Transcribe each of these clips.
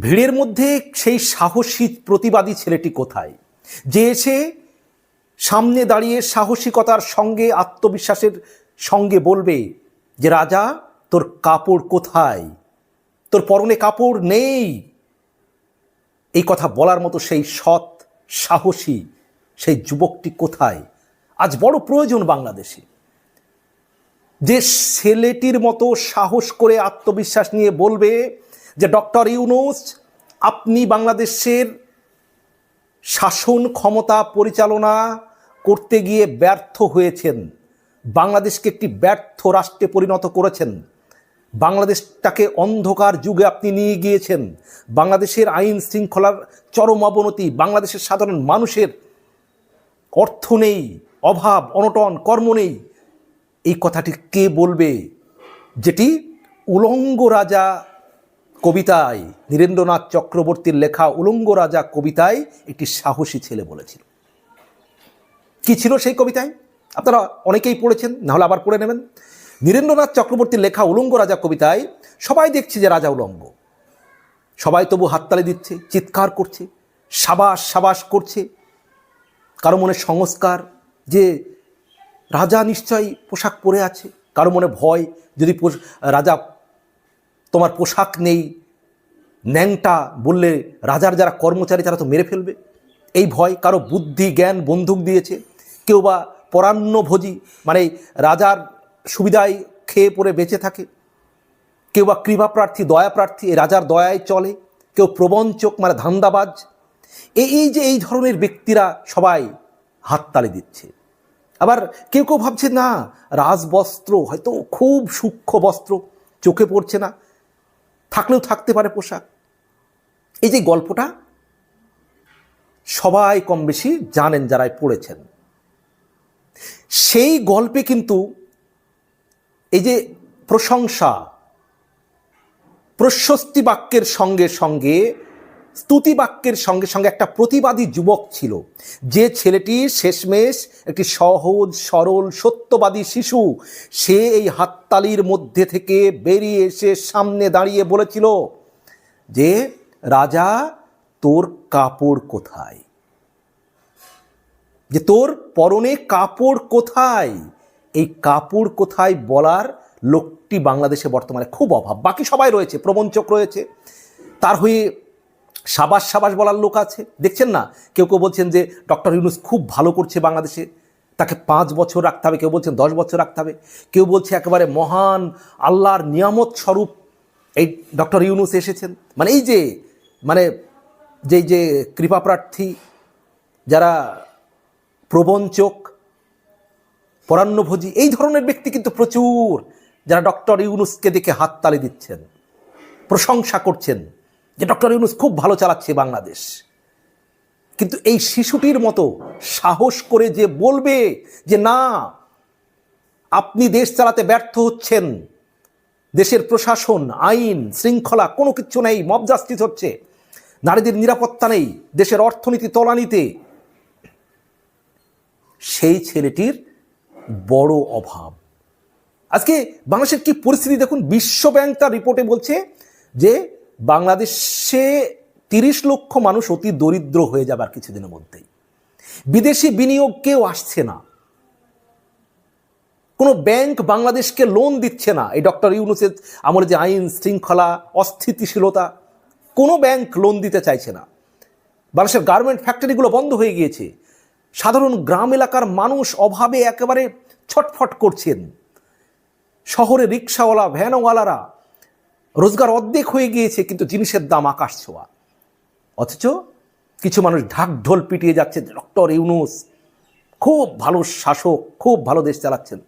ভিড়ের মধ্যে সেই সাহসী প্রতিবাদী ছেলেটি কোথায়? যে এসে সামনে দাঁড়িয়ে সাহসিকতার সঙ্গে, আত্মবিশ্বাসের সঙ্গে বলবে যে, রাজা, তোর কাপড় কোথায়? তোর পরনে কাপড় নেই? এই কথা বলার মতো সেই সৎ, সাহসী সেই যুবকটি কোথায়? আজ বড় প্রয়োজন বাংলাদেশে। যে ছেলেটির মতো সাহস করে আত্মবিশ্বাস নিয়ে বলবে যে ডক্টর ইউনুস, আপনি বাংলাদেশের শাসন ক্ষমতা পরিচালনা করতে গিয়ে ব্যর্থ হয়েছেন। বাংলাদেশকে একটি ব্যর্থ রাষ্ট্রে পরিণত করেছেন। বাংলাদেশটাকে অন্ধকার যুগে আপনি নিয়ে গিয়েছেন। বাংলাদেশের আইন শৃঙ্খলার চরম অবনতি, বাংলাদেশের সাধারণ মানুষের অর্থ নেই, অভাব, অনটন, কর্ম নেই। এই কথাটি কে বলবে? যেটি উলঙ্গ রাজা কবিতায়, নীরেন্দ্রনাথ চক্রবর্তীর লেখা উলঙ্গ রাজা কবিতায় একটি সাহসী ছেলে বলেছিল। কি ছিল সেই কবিতায়? আপনারা অনেকেই পড়েছেন, নাহলে আবার পড়ে নেবেন। নীরেন্দ্রনাথ চক্রবর্তীর লেখা উলঙ্গ রাজা কবিতায়, সবাই দেখছে যে রাজা উলঙ্গ। সবাই তবু হাততালি দিচ্ছে, চিৎকার করছে, সাবাস সাবাস করছে। কারও মনে সংস্কার, যে রাজা নিশ্চয়ই পোশাক পরে আছে। কারও মনে ভয়, যদি রাজা তোমার পোশাক নেই, ন্যাংটা বললে রাজার যারা কর্মচারী তারা তো মেরে ফেলবে। এই ভয় কারও বুদ্ধি, জ্ঞান, বন্দুক দিয়েছে। কেউ বা পরান্নভোজী মানে রাজার সুবিধায় খেয়ে পরে বেঁচে থাকে। কেউ বা কৃপা প্রার্থী, দয়া প্রার্থী রাজার দয়ায় চলে। কেউ প্রবঞ্চক মানে ধান্দাবাজ। এই এই যে এই ধরনের ব্যক্তিরা সবাই হাততালি দিচ্ছে। আবার কেউ কেউ ভাবছে, না, রাজবস্ত্র হয়তো খুব সূক্ষ্ম বস্ত্র, চোখে পড়ছে না। থাকলেও থাকতে পারে পোশাক। এই যে গল্পটা, সবাই কম বেশি জানেন যারাই পড়েছেন। সেই গল্পে কিন্তু এই যে প্রশংসা, প্রশস্তি বাক্যের সঙ্গে সঙ্গে স্তুতি বাক্যের সঙ্গে সঙ্গে একটা প্রতিবাদী যুবক ছিল। যে ছেলেটি শেষমেশ একটি সহজ, সরল, সত্যবাদী শিশু, সে এই হাততালির মধ্যে থেকে বেরিয়ে এসে সামনে দাঁড়িয়ে বলেছিল, যে রাজা, তোর কাপড় কোথায়? যে তোর পরনে কাপড় কোথায়? এই কাপড় কোথায় বলার লোকটি বাংলাদেশে বর্তমানে খুব অভাব। বাকি সবাই রয়েছে, প্রবঞ্চক রয়েছে। তার হয়ে সাবাস সাবাস বলার লোক আছে। দেখছেন না? কেউ কেউ বলছেন যে ডক্টর ইউনুস খুব ভালো করছে বাংলাদেশে। তাকে পাঁচ বছর রাখতে হবে। কেউ বলছেন দশ বছর রাখতে হবে। কেউ বলছে একেবারে মহান আল্লাহর নিয়ামত স্বরূপ এই ডক্টর ইউনুস এসেছেন। মানে এই যে মানে যে যে কৃপাপ্রার্থী যারা প্রবঞ্চক পরান্নভোজী, এই ধরনের ব্যক্তি কিন্তু প্রচুর, যারা ডক্টর ইউনুসকে দেখে হাততালি দিচ্ছেন, প্রশংসা করছেন। যে ডক্টর ইউনুস খুব ভালো চালাচ্ছে বাংলাদেশ। কিন্তু এই শিশুটির মতো সাহস করে যে বলবে যে না, আপনি দেশ চালাতে ব্যর্থ হচ্ছেন, দেশের প্রশাসন, আইন, শৃঙ্খলা কোনো কিছু নেই, মব জাস্টিস হচ্ছে, নারীদের নিরাপত্তা নেই, দেশের অর্থনীতি তলানিতে। সেই ছেলেটির বড় অভাব। আজকে বাংলাদেশের কি পরিস্থিতি দেখুন, বিশ্ব ব্যাংক তার রিপোর্টে বলছে যে বাংলাদেশে তিরিশ লক্ষ মানুষ অতি দরিদ্র হয়ে যাবার কিছুদিনের মধ্যেই। বিদেশি বিনিয়োগ কেউ আসছে না। কোনো ব্যাংক বাংলাদেশকে লোন দিচ্ছে না। এই ডক্টর ইউনুসের আমলে যে আইন শৃঙ্খলা, অস্থিতিশীলতা, কোনো ব্যাংক লোন দিতে চাইছে না। বাংলাদেশের গার্মেন্ট ফ্যাক্টরিগুলো বন্ধ হয়ে গিয়েছে। সাধারণ গ্রাম এলাকার মানুষ অভাবে একেবারে ছটফট করছেন। শহরে রিক্সাওয়ালা, ভ্যানওয়ালারা রোজগার অর্ধেক হয়ে গিয়েছে, কিন্তু জিনিসের দাম আকাশ ছোঁয়া। অথচ কিছু মানুষ ঢাক ঢোল পিটিয়ে যাচ্ছে, ডক্টর ইউনুস, খুব ভালো শাসক, খুব ভালো দেশ চালাচ্ছেন।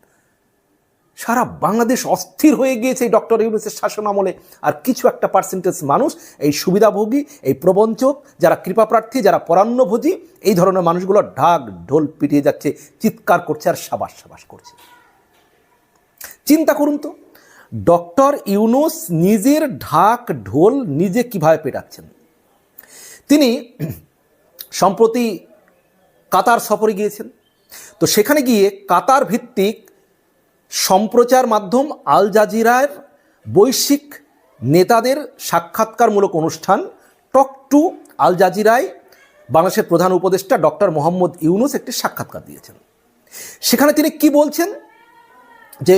সারা বাংলাদেশ অস্থির হয়ে গিয়েছে এই ডক্টর ইউনুসের শাসন আমলে। আর কিছু একটা পার্সেন্টেজ মানুষ, এই সুবিধাভোগী, এই প্রবঞ্চক, যারা কৃপাপ্রার্থী, যারা পরান্নভোজী, এই ধরনের মানুষগুলো ঢাক ঢোল পিটিয়ে যাচ্ছে, চিৎকার করছে আর সাবাস সাবাস করছে। চিন্তা করুন তো ডক্টর ইউনুস নিজের ঢাক ঢোল নিজে কীভাবে পেটাচ্ছেন? তিনি সম্প্রতি কাতার সফরে গিয়েছেন। তো সেখানে গিয়ে কাতার ভিত্তিক সম্প্রচার মাধ্যম আল জাজিরার বৈশ্বিক নেতাদের সাক্ষাৎকারমূলক অনুষ্ঠান টক টু আল জাজিরায় বাংলাদেশের প্রধান উপদেষ্টা ডক্টর মোহাম্মদ ইউনুস একটি সাক্ষাৎকার দিয়েছেন। সেখানে তিনি কি বলছেন? যে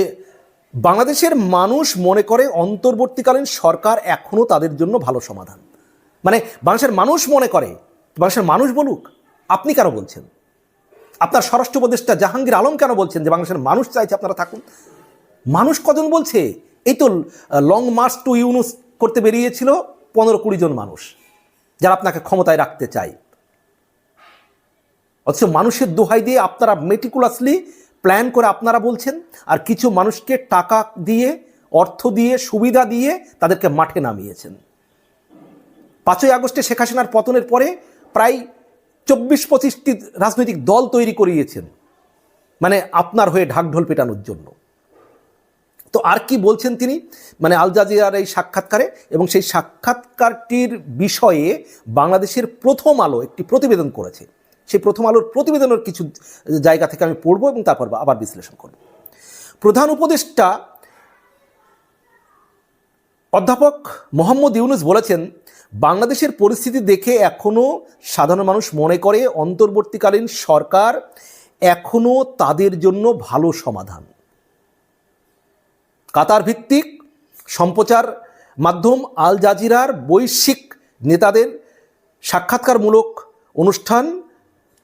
বাংলাদেশের মানুষ মনে করে অন্তর্বর্তীকালীন সরকার এখনও তাদের জন্য ভালো সমাধান। মানে বাংলাদেশের মানুষ মনে করে, বাংলাদেশের মানুষ বলুক, আপনি কেন বলছেন? আপনার স্বরাষ্ট্র উপদেষ্টা জাহাঙ্গীর আলম কেন বলছেন যে বাংলাদেশের মানুষ চাইছে আপনারা থাকুন? মানুষ কজন বলছে? এই তো লং মার্চ টু ইউনুস করতে বেরিয়েছিল পনেরো কুড়ি জন মানুষ, যারা আপনাকে ক্ষমতায় রাখতে চায়। অথচ মানুষের দোহাই দিয়ে আপনারা মেটিকুলাসলি প্ল্যান করে আপনারা বলছেন, আর কিছু মানুষকে টাকা দিয়ে, অর্থ দিয়ে, সুবিধা দিয়ে তাদেরকে মাঠে নামিয়েছেন। পাঁচই আগস্টে শেখ হাসিনার পতনের পরে প্রায় চব্বিশ পঁচিশটি রাজনৈতিক দল তৈরি করিয়েছেন। মানে আপনার হয়ে ঢাকঢোল পেটানোর জন্য। তো আর কি বলছেন তিনি? মানে আল জাজিরার এই সাক্ষাৎকারে এবং সেই সাক্ষাৎকারটির বিষয়ে বাংলাদেশের প্রথম আলো একটি প্রতিবেদন করেছে। সেই প্রথম আলোর প্রতিবেদনের কিছু জায়গা থেকে আমি পড়ব এবং তারপর আবার বিশ্লেষণ করব। প্রধান উপদেষ্টা অধ্যাপক মোহাম্মদ ইউনুস বলেছেন, বাংলাদেশের পরিস্থিতি দেখে এখনও সাধারণ মানুষ মনে করে অন্তর্বর্তীকালীন সরকার এখনও তাদের জন্য ভালো সমাধান। কাতার ভিত্তিক সম্প্রচার মাধ্যম আল জাজিরার বৈশ্বিক নেতাদের সাক্ষাৎকারমূলক অনুষ্ঠান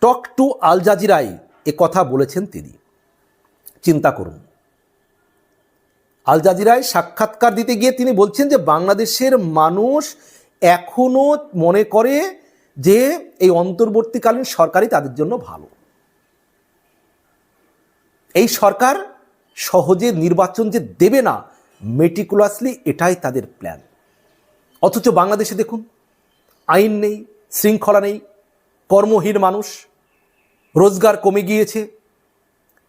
টক টু আল জাজিরায় এ কথা বলেছেন তিনি। চিন্তা করুন। আল জাজিরায় সাক্ষাৎকার দিতে গিয়ে তিনি বলছেন যে, বাংলাদেশের মানুষ এখনও মনে করে যে, এই অন্তর্বর্তীকালীন সরকারই তাদের জন্য ভালো। এই সরকার সহজে নির্বাচন যে দেবে না মেটিকুলাসলি এটাই তাদের প্ল্যান অথচ বাংলাদেশে দেখুন, আইন নেই, শৃঙ্খলা নেই কর্মহীন মানুষ, রোজগার কমে গিয়েছে,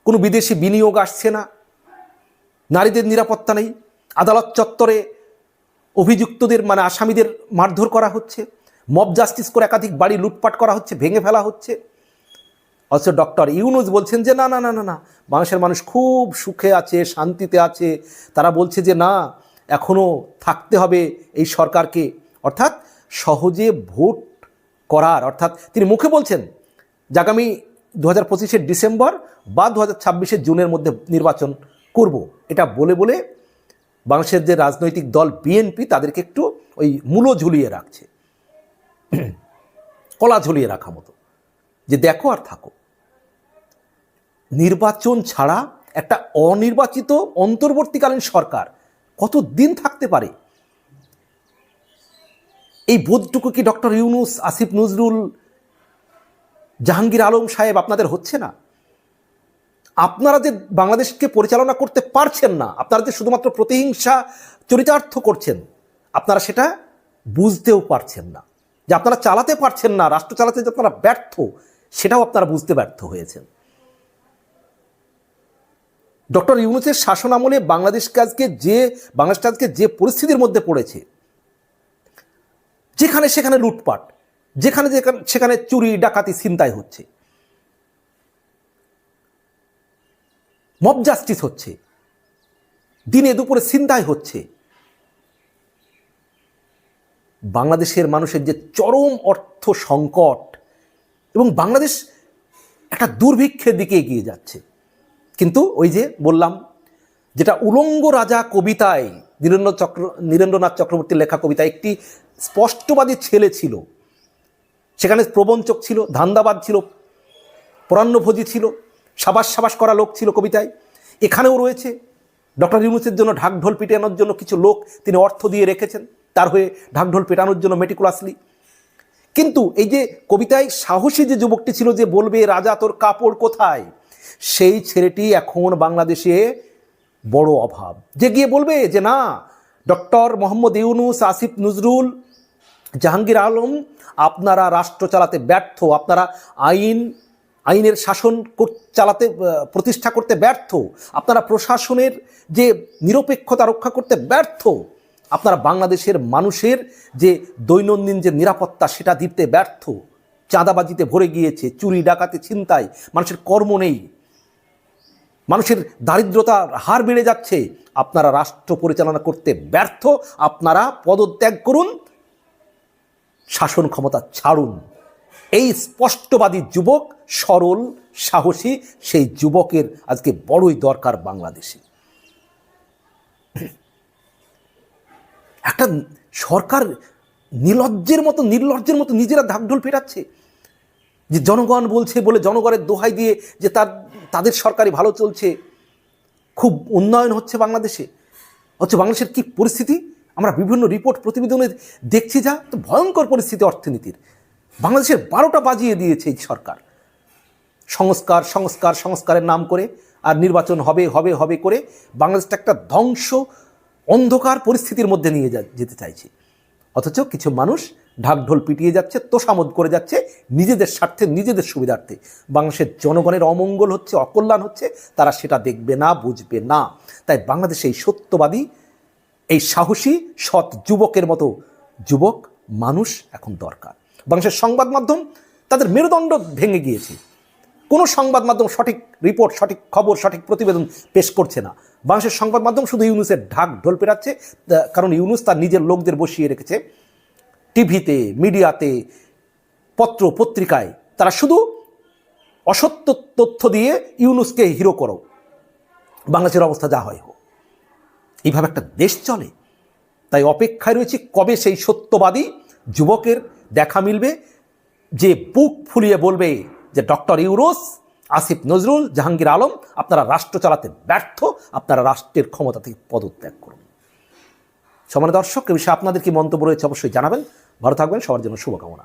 কোনো বিদেশি বিনিয়োগ আসছে না, নারীদের নিরাপত্তা নেই, আদালত চত্বরে অভিযুক্তদের মানে আসামিদের মারধর করা হচ্ছে, মব জাস্টিস করে একাধিক বাড়ি লুটপাট করা হচ্ছে, ভেঙে ফেলা হচ্ছে। অথচ ডক্টর ইউনুস বলছেন যে, না না না না না বাংলাদেশের মানুষ খুব সুখে আছে, শান্তিতে আছে। তারা বলছে যে, না এখনও থাকতে হবে এই সরকারকে। অর্থাৎ সহজে ভোট করার, অর্থাৎ তিনি মুখে বলছেন যে আগামী দু হাজার পঁচিশের ডিসেম্বর বা দু হাজার ছাব্বিশের জুনের মধ্যে নির্বাচন করব। এটা বলে বলে বাংলাদেশের যে রাজনৈতিক দল বিএনপি তাদেরকে একটু ওই মূলো ঝুলিয়ে রাখছে। কলা ঝুলিয়ে রাখা মতো। যে দেখো আর থাকো। নির্বাচন ছাড়া একটা অনির্বাচিত অন্তর্বর্তীকালীন সরকার কত দিন থাকতে পারে? এই বোধটুকু কি ডক্টর ইউনুস, আসিফ নজরুল, জাহাঙ্গীর আলম সাহেব আপনাদের হচ্ছে না? আপনারা যে বাংলাদেশকে পরিচালনা করতে পারছেন না, আপনারা যে শুধুমাত্র প্রতিহিংসা চরিতার্থ করছেন, আপনারা সেটা বুঝতেও পারছেন না। যে আপনারা চালাতে পারছেন না, রাষ্ট্র চালাতে যে আপনারা ব্যর্থ, সেটাও আপনারা বুঝতে ব্যর্থ হয়েছেন। ডক্টর ইউনুসের শাসন আমলে বাংলাদেশকে আজকে যে, বাংলাদেশটা আজকে যে পরিস্থিতির মধ্যে পড়েছে যেখানে সেখানে লুটপাট, যেখানে যেখানে, সেখানে চুরি, ডাকাতি, ছিনতাই হচ্ছে। মব জাস্টিস হচ্ছে। দিনে দুপুরে ছিনতাই হচ্ছে। বাংলাদেশের মানুষের যে চরম অর্থ সংকট এবং বাংলাদেশ একটা দুর্ভিক্ষের দিকে এগিয়ে যাচ্ছে। কিন্তু ওই যে বললাম, যেটা উলঙ্গ রাজা কবিতায়, নীরেন্দ্র চক্র, নীরেন্দ্রনাথ চক্রবর্তীর লেখা কবিতা একটি স্পষ্টবাদী ছেলে ছিল। সেখানে প্রবঞ্চক ছিল, ধান্দাবাদ ছিল, পরান্নভোজী ছিল, সাবাস সাবাস করা লোক ছিল কবিতায়। এখানেও রয়েছে, ডক্টর ইউনুসের জন্য ঢাকঢোল পিটানোর জন্য কিছু লোক তিনি অর্থ দিয়ে রেখেছেন, তার হয়ে ঢাকঢোল পেটানোর জন্য মেটিকুলাসলি কিন্তু এই যে কবিতায় সাহসী যে যুবকটি ছিল যে বলবে, রাজা, তোর কাপড় কোথায়? সেই ছেলেটি এখন বাংলাদেশে বড় অভাব। যে গিয়ে বলবে যে, না, ডক্টর মোহাম্মদ ইউনুস, আসিফ নজরুল জাহাঙ্গীর আলম আপনারা রাষ্ট্র চালাতে ব্যর্থ, আপনারা আইন, আইনের শাসন চালাতে প্রতিষ্ঠা করতে ব্যর্থ, আপনারা প্রশাসনের যে নিরপেক্ষতা রক্ষা করতে ব্যর্থ, আপনারা বাংলাদেশের মানুষের যে দৈনন্দিন যে নিরাপত্তা সেটা দিতে ব্যর্থ, চাঁদাবাজিতে ভরে গিয়েছে, চুরি, ডাকাতি, ছিনতাই, মানুষের কর্ম নেই, মানুষের দারিদ্রতার হার বেড়ে যাচ্ছে, আপনারা রাষ্ট্র পরিচালনা করতে ব্যর্থ, আপনারা পদত্যাগ করুন শাসন ক্ষমতা ছাড়ুন। এই স্পষ্টবাদী যুবক সরল, সাহসী, সেই যুবকের আজকে বড়ই দরকার বাংলাদেশে। একটা সরকার নির্লজ্জের মতো নির্লজ্জের মতো নিজেরা ঢাকঢোল পেটাচ্ছে। যে জনগণ বলছে বলে জনগণের দোহাই দিয়ে যে তার, তাদের সরকারি ভালো চলছে। খুব উন্নয়ন হচ্ছে বাংলাদেশে। হচ্ছে বাংলাদেশের কি পরিস্থিতি? আমরা বিভিন্ন রিপোর্ট প্রতিবেদনে দেখছি যা তো ভয়ঙ্কর পরিস্থিতি অর্থনীতির। বাংলাদেশের বারোটা বাজিয়ে দিয়েছে এই সরকার। সংস্কার সংস্কার, সংস্কারের নাম করে আর নির্বাচন হবে হবে হবে করে বাংলাদেশটা একটা ধ্বংস, অন্ধকার পরিস্থিতির মধ্যে নিয়ে যেতে চাইছে। অথচ কিছু মানুষ ঢাকঢোল পিটিয়ে যাচ্ছে, তোষামোদ করে যাচ্ছে নিজেদের স্বার্থে, নিজেদের সুবিধার্থে। বাংলাদেশের জনগণের অমঙ্গল হচ্ছে, অকল্যাণ হচ্ছে, তারা সেটা দেখবে না, বুঝবে না। তাই বাংলাদেশে এই সত্যবাদী সাহসী, সৎ যুবকের মতো যুবক, মানুষ এখন দরকার। বাংলাদেশের সংবাদ মাধ্যম তাদের মেরুদণ্ড ভেঙে গিয়েছে। কোনো সংবাদ মাধ্যম সঠিক রিপোর্ট, সঠিক খবর, সঠিক প্রতিবেদন পেশ করছে না। বাংলাদেশের সংবাদ মাধ্যম শুধু ইউনুসের ঢাক ঢোল পেরাচ্ছে কারণ ইউনুস তার নিজের লোকদের বসিয়ে রেখেছে। টিভিতে, মিডিয়াতে, পত্র পত্রিকায় তারা শুধু অসত্য তথ্য দিয়ে ইউনুসকে হিরো করো। বাংলাদেশের অবস্থা যা হয় হোক। এইভাবে একটা দেশ চলে। তাই অপেক্ষায় রয়েছে কবে সেই সত্যবাদী যুবকের দেখা মিলবে যে বুক ফুলিয়ে বলবে যে ডক্টর ইউরোস, আসিফ নজরুল, জাহাঙ্গীর আলম, আপনারা রাষ্ট্র চালাতে ব্যর্থ, আপনারা রাষ্ট্রের ক্ষমতা থেকে পদত্যাগ করুন। সমান দর্শক, এ বিষয়ে আপনাদের কি মন্তব্য রয়েছে অবশ্যই জানাবেন। ভালো থাকবেন, সবার জন্য শুভকামনা।